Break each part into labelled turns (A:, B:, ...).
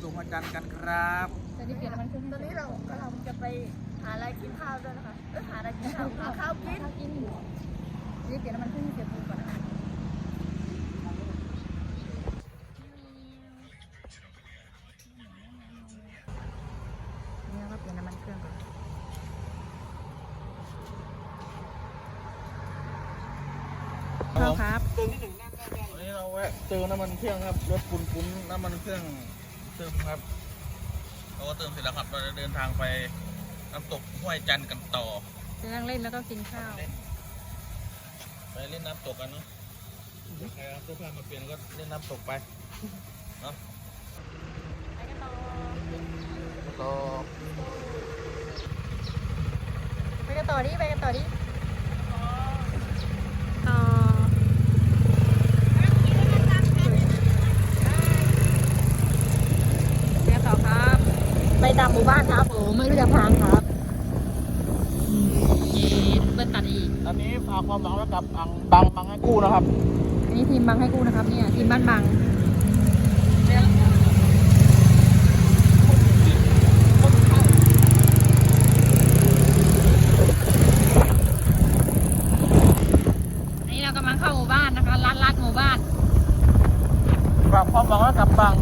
A: ำตกหัวจันทร์กันครับ
B: จะได้เปลี่ยนน้ำมันเครื่อง
C: ตอนนี้เรากำลังจะไปหาอะไรกินข้าวด้วยนะคะเอ้ยหาอะไรกินข้าวหาข้าวกิน
B: ข้าวกินจะได้เปลี่ยนน้ำมันเครื่องให้เสียบูก่อนนะคะนี่เราก็เปลี่ยนน้ำมันเครื่องก่อนพ่อครับ
A: วันนี้เราแวะเติมน้ำมันเครื่องครับรถปุนปุนน้ำมันเครื่องเติมครับเราก็เติมเสร็จแล้วครับ เราจะเดินทางไปน้ำตกห้วยจันทร์กันต่อ
B: จะนั่งเล่นแล้วก็กินข้าว
A: ไปเล่นน้ำตกกันเนาะใครเอาเสื้อผ้ามาเปลี่ยนก็เล่นน้ำตกไปเนาะ
C: ไปกันต่อ
A: ต่อ
B: ไปกันต่อดิไปกันต่อดิต่อไปกันต่อครับ ไปตามหมู่บ้านครับผมไม่รู้จะทางครับเย็นเปิ้ลตัดอีก
A: ตอนนี้ฝาก ความหวังไว้กับบังบังบังให้กู้นะครับ
B: อันนี้ทีมบังให้กูนะครับเนี่ยทีมบ้านบังอันนี้เรากำลังเข้าหมู่บ้านนะคะลัดลัดหมู่บ้าน
A: ฝากความหวังไว้กับบัง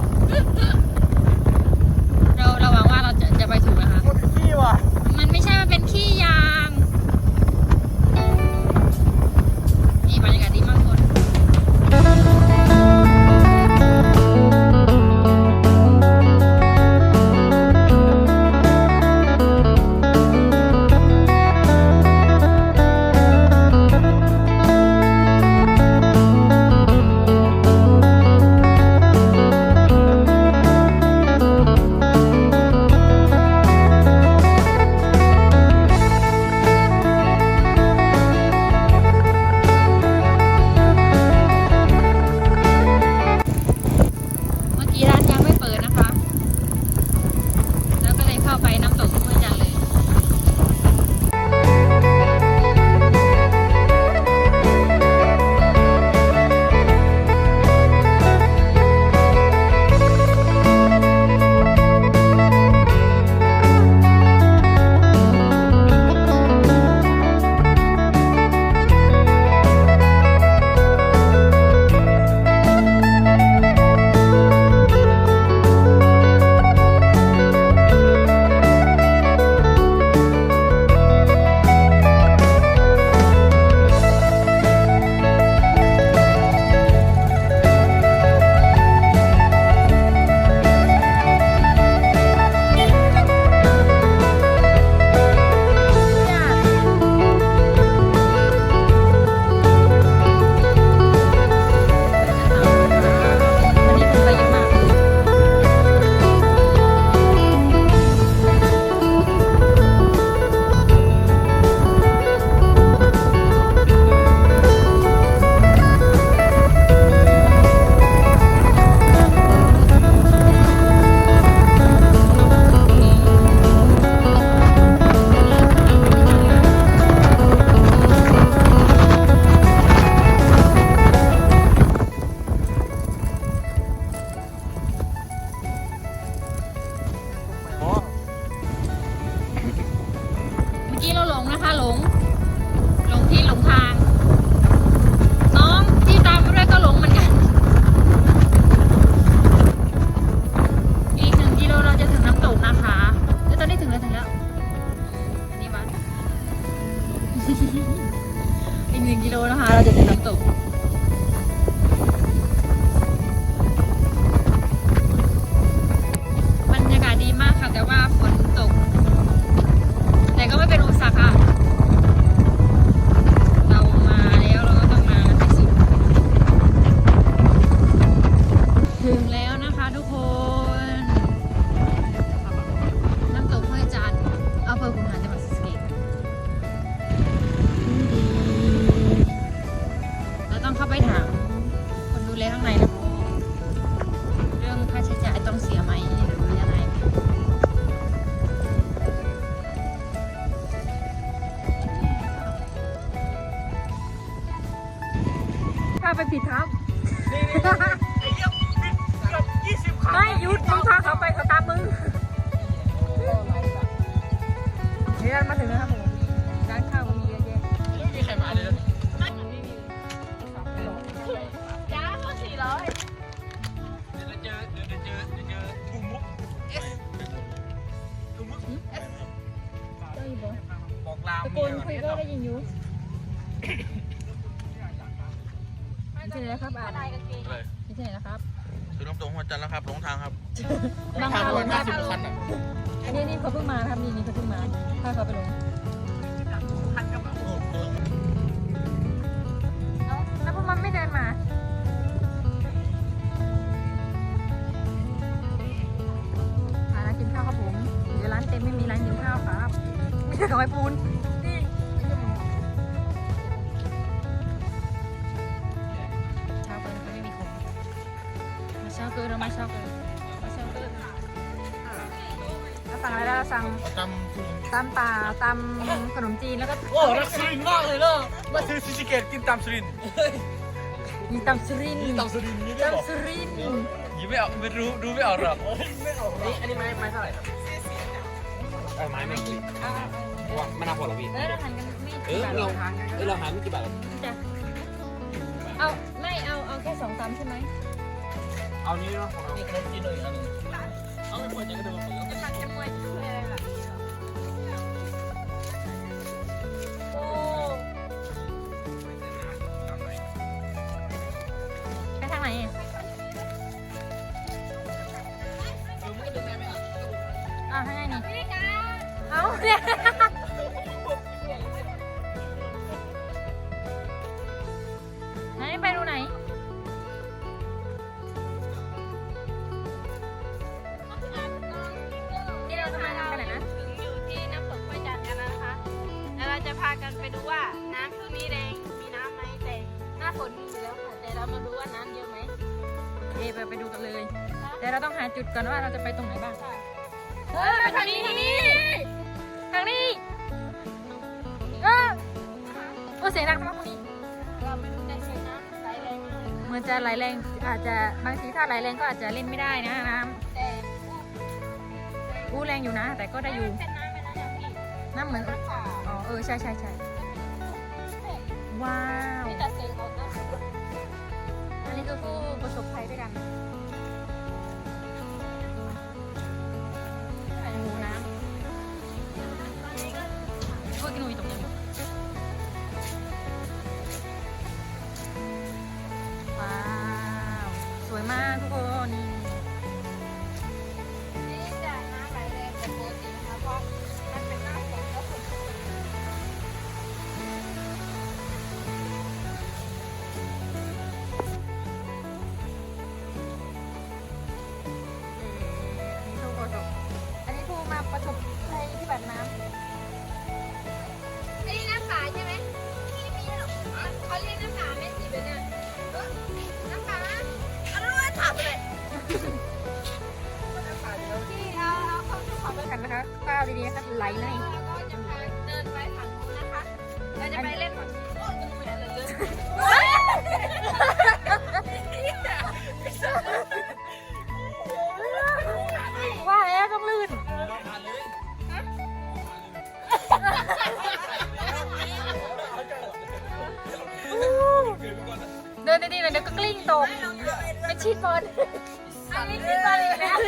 B: นะคะ หลง หลงที่หลงทาง เดี๋ยวมาถึงแล้วครับผมร้านข้าวก็มีเยอะแยะ
A: ไม่มีใครมาเลยนะ
C: จ้าก็สี่ร้อย
A: เดี๋ยวเจอเดี๋ยวเจอเดี๋ยวเจอทูมุกเอสทูมุก
B: ได้ยินบ่
A: บอกลาม
B: ตะโกนคุยก็ได้ยินอยู่ไม่ใช่แล้วครับอ่าน
C: ลายกางเกง
A: เลย
B: ไม่ใช่แล้วครับ
A: คือน้ำตกหัวจันทร์แล้วครับหลงทางครับ
B: บาง
A: ทาง
B: ข้าว
A: ประ
B: ล
A: มาณ
B: งค
A: ห้า
B: รับ
A: สิบคันอะ
B: อันนี้นี่เขาเพิ่งมาครับนี่นี่เขาเพิ่งมาถ้าเขาไปลงเอ้าแล้วพวกมันไม่เดินมาหาร้านกินข้าวครับผมเดี๋ยวร้านเต็มไม่มีร้านกินข้าวครับไมีแต่ขอยปูนนี่เช้าเกินก็ไม่มีคนมาเช้าเกินเรามาเช้าเกิน สั่งอะไรแล้วเราสั่ง
A: จำทุน
B: ตำป่าตำขนมจีนแล้วก็
A: โอ้รักสุรินทร์มากเลยเนาะมาซื้อซิซิเกตกินตามสุรินทร์
B: มีตำสุรินทร์
A: ตามสุรินทร์นี่ได้บอก
B: ตำสุรินทร์
A: ยิ้มไม่ออกไม่รู้ดูไม่ออกหรอกไม่ออกนี่อันนี้ไม้ไม้เท่าไหร่ครับเออไม้ไม่กี่
B: อะ
D: ว่ามันน่าพอหรอพี่
B: เออเราหันกันไม่
D: เออเราเออเราหาไม่กี่บาทหรอก
B: จ้ะเอาไม่เอาเอาแค่สองตำใช่ไหม
D: เอานี้เนาะของเรา
A: นี่ขนมจีนเลยอันนึงเอาไปเปิดจะกระโดดเปิด
B: ไปทางไหนอะอะทางไหนนี่ เอาเนี่ย กัน
C: เลย
B: แต่เราต้องหาจุดก่อนว่าเราจะไปตรงไหนบ้าง
C: ค่ะ
B: เออไปทางนี้ทางนี้ทางนี้เออโอ้เสียงดังมากพวกนี้
C: เราไม่รู้จะใช้น้ำไหลแรงมาก
B: เหมือนจะไหลแรงอาจจะบางทีถ้าไหลแรงก็อาจจะเล่นไม่ได้นะน้
C: แต่ำ
B: อู้แรงอยู่นะ แต่ก็ได้อยู่
C: เป็นน้ำเป็นน้ำพี่
B: น้ำเหมือน
C: น้ำขาว
B: อ๋อเออใช่ใช่ใช่ว้าวาวดีๆนะคะไหลใน
C: แล้วก็จะเดินไปฝั่งนู้นนะคะ เราจะไปเล่นฝั่งนี้โอ้ยมันเหมือนเลย
B: ว่าแล้วต้องลื่นเดินดีๆหน่อยเดี๋ยวก็กลิ้งตกเป็นชีดบอล
C: อันนี้คิดว่าอีกแล้ว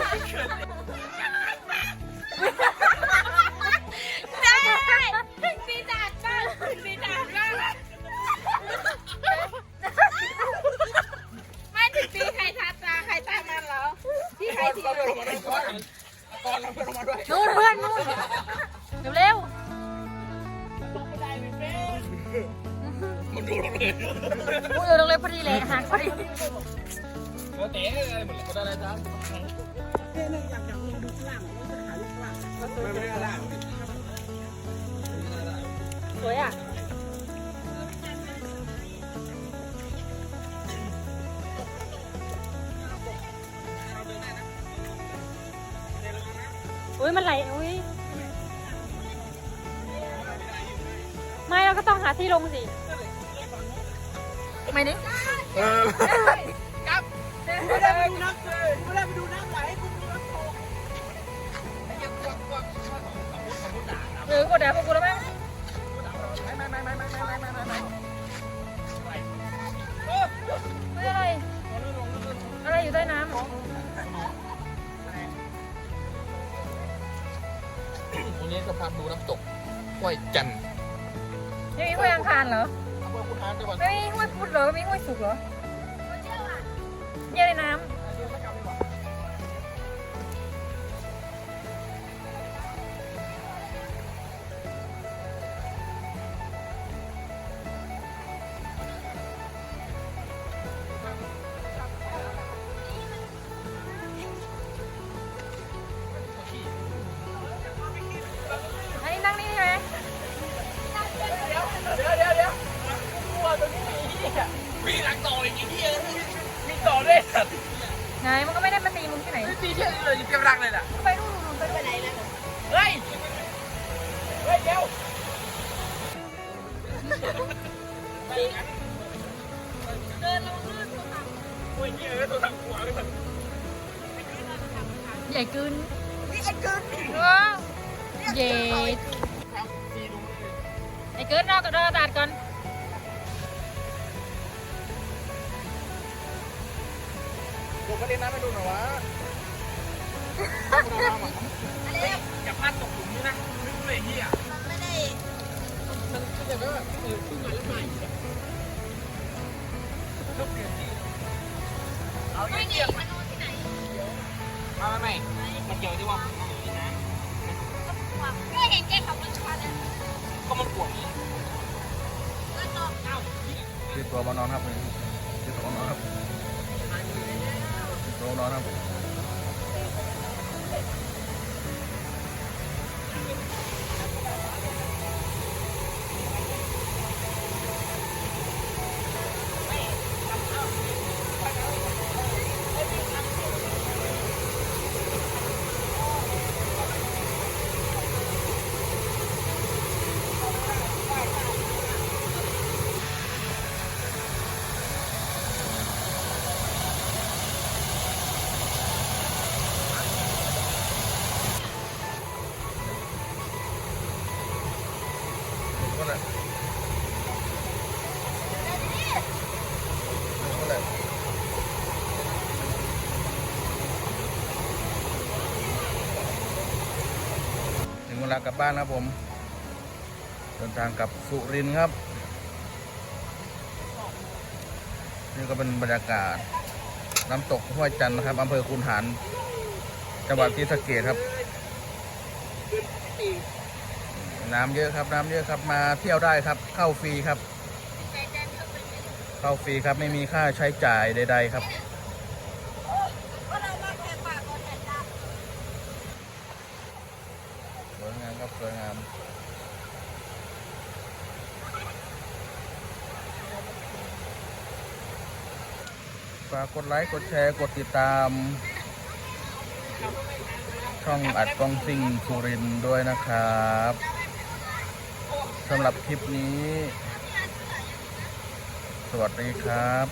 C: ตอ
A: นเราเดินลงมาด้วย
B: นู่นเพื่อนนู่นเร็ว
A: มันดูเราเลย
B: ๆพูดเร็วลงเลยพอดีเลยหักพอดี
A: เราเตะอะไรหมดเลยก็ได้จ้าไม่ไม่ได้
B: สวยอะ อุ้ยมันไหลอุ้ยไม่เราก็ต้องหาที่ลงสิไม่ดิ
A: เออ
C: กับเดิน
A: ไม่ได้ไปดูน้ำเลยไม่ได้ไปดูน้ำไหลกูดูน้ำตก
B: เออกดด่าพวกกูแล้วมั้ง
A: ไม่ไม่ไม่ไม่ไม่ไม่ไม่ไม่ไม่
B: เฮ้ยอะไรอะไรอยู่ใต้น้ำ
A: นนี้ก็พาดูน้ำตกห้วยจันทร์
B: ยังมีห้วยอังคารเหรอ
A: อำเภอพุทธานจังหวัด
B: ไม่มีห้วยพุทธเหรอมีห้วยสุกเหรอเยี่ยในน้ำ
A: เดินลงลื่นตัวถังโอ้ยเหี้ยตัวถังหัวเลยมัน
B: ใหญ่เกินนี่ไอ้เกินว้าวเย็ด
A: ครับซีดูเลย
B: ไอ้เกินรอกระดาตัดก่อน
A: ผมก็เล่นน้ำให้ดูหน่อยวะอย่าพลาดตกหลุมนี่นะนึก Thank you. กลั
C: บบ้า
A: นแล้วผม เดินทางกลับสุรินทร์ครับ นี่ก็เป็นบรรยากาศ น้ำตกห้วยจันทร์นะครับอำเภอคุนหารจังหวัดศรีสะเกษครับ น้ำเยอะครับ น้ำเยอะครับมาเที่ยวได้ครับ เข้าฟรีครับ เข้าฟรีครับไม่มีค่าใช้จ่ายใด ๆ ครับ วยงามครับสวยงามฝากกดไลค์ กดแชร์ กดติดตาม ช่องอัดกล้องซิ่งสุรินด้วยนะครับสำหรับคลิปนี้ สวัสดีครับ